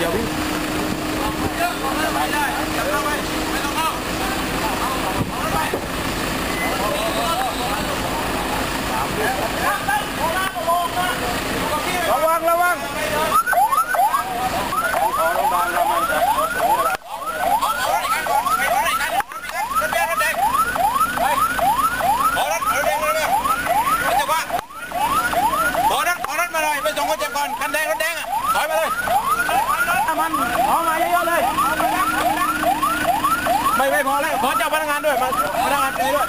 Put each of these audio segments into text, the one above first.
Giống. อ๋อมาเยอะๆเลย ไม่ไม่พอแล้วขอเจ้าพนักงานด้วยมาพนักงานเจด้วย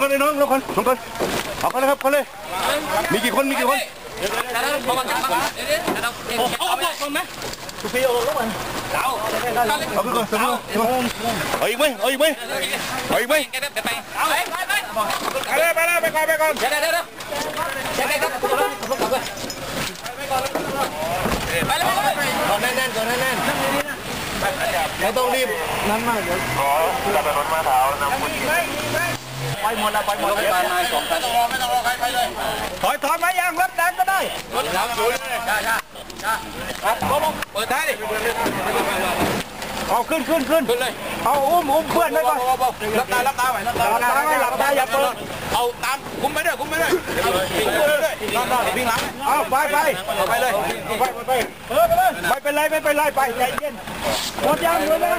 กันเลยน้องลงกันลงกันเอากันเลยครับกันเลย มีกี่คนมีกี่คนพอมันจะมาเดี๋ยวเดี๋ยวเราเก็บเอาเอาเอาไหมเอาไปก่อนสมมติเอาอีกไหมเอาอีกไหมเอาอีกไหมแกได้ไปเอาไปไปไปไปเลยไปเลยไปก่อนไปก่อนเดี๋ยวเดี๋ยวเดี๋ยวเดี๋ยวเดี๋ยวครับไปเลยไปเลยก่อนแน่นๆก่อนแน่นๆไม่ต้องรีบนั้นมากเดี๋ยวขอจับรถมาเท้านะไปหมดแล้วไปหมดแล้วมาสองพันไม่ต้องรอไม่ต้องรอใครไปเลยถอยถอยมายังรถแดงก็ได้รถน้ำสูงเลยจ้าจ้าจ้าเปิดท้ายดิเอาขึ้นขึ้นขึ้นขึ้นเลยเอาอุ้มอุ้มเพื่อนไว้ก่อนรับตารับตาไว้รับตาหลับตาไว้หลับตาอย่าเปิดเอาตามคุมไปด้วยคุมไปด้วยวิ่งไปด้วยนอนนอนวิ่งหลังเอาไปไปไปเลยไปไปไปเออไปเลยไม่เป็นไรไม่เป็นไรไปใจเย็นหมดยังหมดแล้ว